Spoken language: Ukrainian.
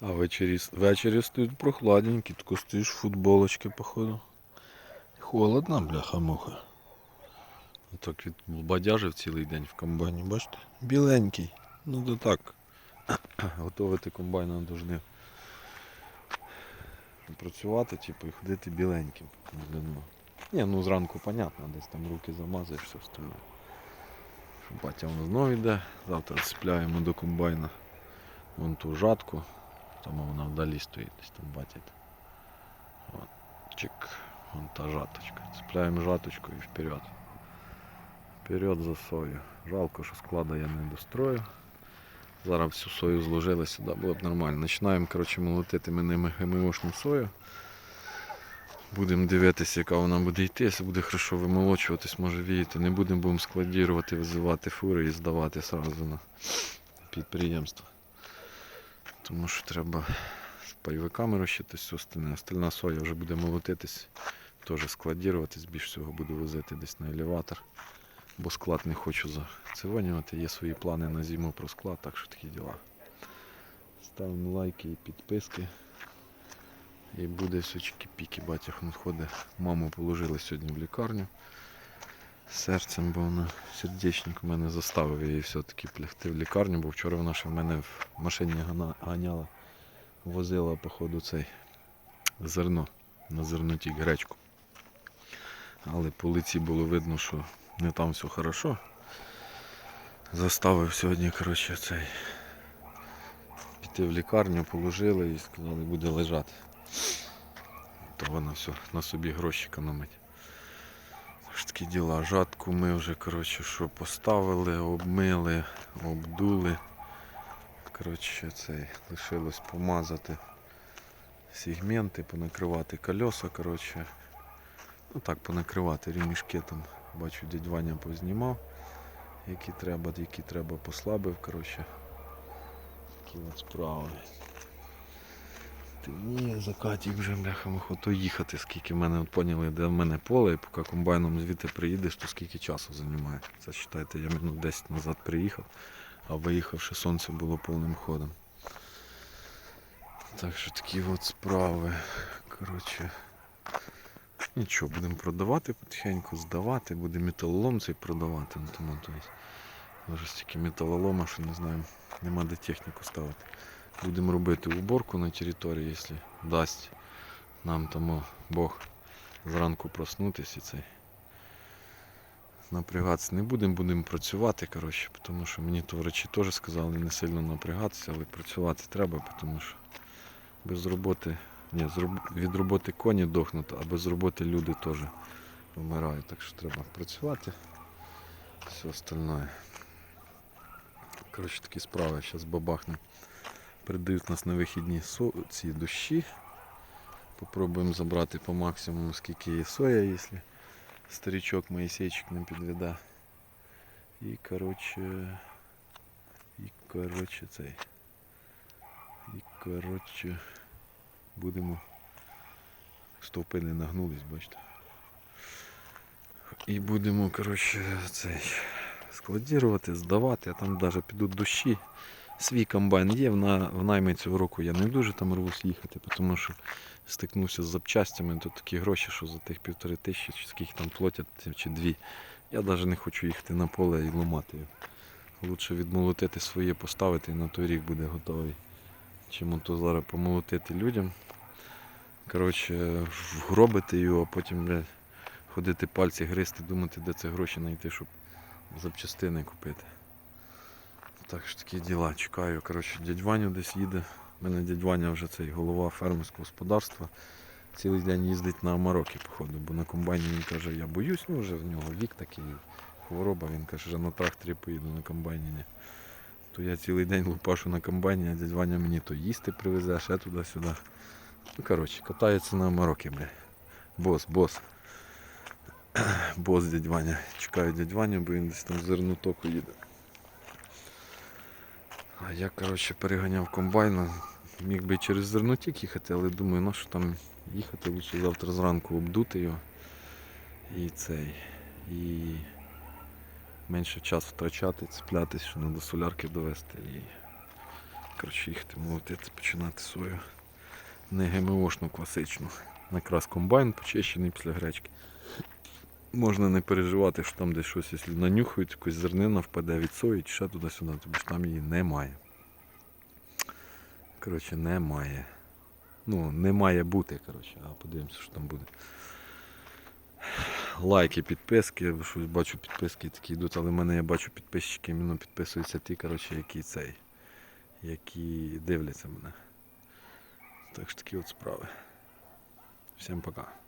А ввечері, ввечері стоять прохладненькі, тако стоїш футболочки, походу. Холодно, бляха-муха. Так від бадяжив цілий день в комбайні, бачите? Біленький. Ну то так. Готовити комбайна повинні працювати, типу, і ходити біленьким. Ні, ну зранку понятно, десь там руки замазаєш, все остальне. Батя воно знову йде, завтра цепляємо до комбайна вон ту жатку, там вона вдалі стоїть, десь там батять. Чик, вон та жаточка. Цепляємо жаточку і вперед. Вперед за сою. Жалко, що склада я не дострою. Зараз всю сою зложили сюди, було б нормально. Починаємо коротше, молотити ми ними ГМОшну сою. Будемо дивитися, яка вона буде йти, якщо буде хорошо вимолочуватись, може віяти. Не будемо, будемо складірувати, визивати фури і здавати одразу на підприємство. Тому що треба з пайовиками розчити все остальне. Остальна соя вже буде молотитись, теж складіруватись, більш всього буду возити десь на елеватор. Бо склад не хочу зацивонювати. Є свої плани на зиму про склад, так що такі діла. Ставимо лайки і підписки. І буде сучки піки. Батя хон ходить. Маму положили сьогодні в лікарню. Серцем, бо вона сердечник у мене заставив її все-таки плягти в лікарню, бо вчора вона ще в мене в машині ганяла, возила, походу, цей зерно на зернотік гречку. Але по лиці було видно, що не там все хорошо. Заставив сьогодні, коротше, цей піти в лікарню, положили і сказали, буде лежати. То вона все на собі гроші економить. Такі діла. Жатку ми вже коротше, що поставили, обмили, обдули. Коротше, цей лишилось помазати сегменти, понакривати колеса, коротше. Ну так, понакривати ремішки там. Бачу, дядь Ваня познімав, які треба, які треба послабив, коротше. Такі от справи. Ні, закатік вже бляха то їхати, скільки в мене от поняли, де в мене поле, і поки комбайном звідти приїдеш, то скільки часу займає. Це вважайте, я минут 10 назад приїхав, а виїхавши сонце було повним ходом. Так що такі от справи. Коротше. Нічого, будемо продавати потихеньку, здавати, буде металолом цей продавати. Ну, тому, то есть, вже стільки металолома, що не знаю, нема де техніку ставити. Будемо робити уборку на території, якщо дасть нам тому Бог зранку проснутися цей. Напрягатися не будемо, будемо працювати, коротше, тому що мені то врачі теж сказали не сильно напрягатися, але працювати треба, тому що без роботи, ні, від роботи коні дохнуть, а без роботи люди теж вмирають. Так що треба працювати. Все остальное. Коротше, такі справи, зараз бабахнемо. Передають нас на вихідні ці дощі. Попробуємо забрати по максимуму, скільки є соя, якщо старичок Моїсейчик не підведе. І коротше. І коротше цей. І коротше. Будемо. Стовпи не нагнулись, бачите. І будемо, коротше, цей складірувати, здавати, а там навіть підуть дощі. Свій комбайн є, в, в наймі цього року я не дуже там рвусь їхати, тому що стикнувся з запчастями, то такі гроші, що за тих півтори тисячі, чи скільки там платять, чи дві. Я навіть не хочу їхати на поле і ламати. Лучше відмолотити своє, поставити і на той рік буде готовий. Чим то зараз помолотити людям. Коротше, вгробити його, а потім блядь, ходити пальці гризти, думати, де це гроші знайти, щоб запчастини купити. Так що такі діла. Чекаю. Коротше, дядь Ваню десь їде. У мене дядь Ваня вже цей голова фермерського господарства. Цілий день їздить на Амарокі, походу, бо на комбайні він каже, я боюсь, ну вже в нього вік такий, хвороба, він каже, вже на тракторі поїду на комбайні. Ні. То я цілий день лупашу на комбайні, а дядь Ваня мені то їсти привезе, ще туди-сюди. Ну коротше, катається на Амарокі, бля. Бос, бос. Бос дядь Ваня. Чекаю дядь Ваню, бо він десь там з зернотоку їде. Я, коротше, переганяв комбайна. Міг би і через зернотік їхати, але думаю, ну що там їхати, лучше завтра зранку обдути його. І цей. І менше час втрачати, цеплятись, що треба солярки довести. І коротше, їхати молотити, починати сою. Не ГМОшну класичну. Накраз комбайн почищений після гречки. Можна не переживати, що там десь щось, якщо нанюхають, якась зернина впаде від сої, чи ще туди-сюди, тому що там її немає. Коротше, немає. Ну, не має бути, коротше, а подивимося, що там буде. Лайки, підписки, щось бачу підписки такі йдуть, але в мене я бачу підписчики, іменно підписуються ті, коротше, які цей, які дивляться мене. Так що такі от справи. Всім пока.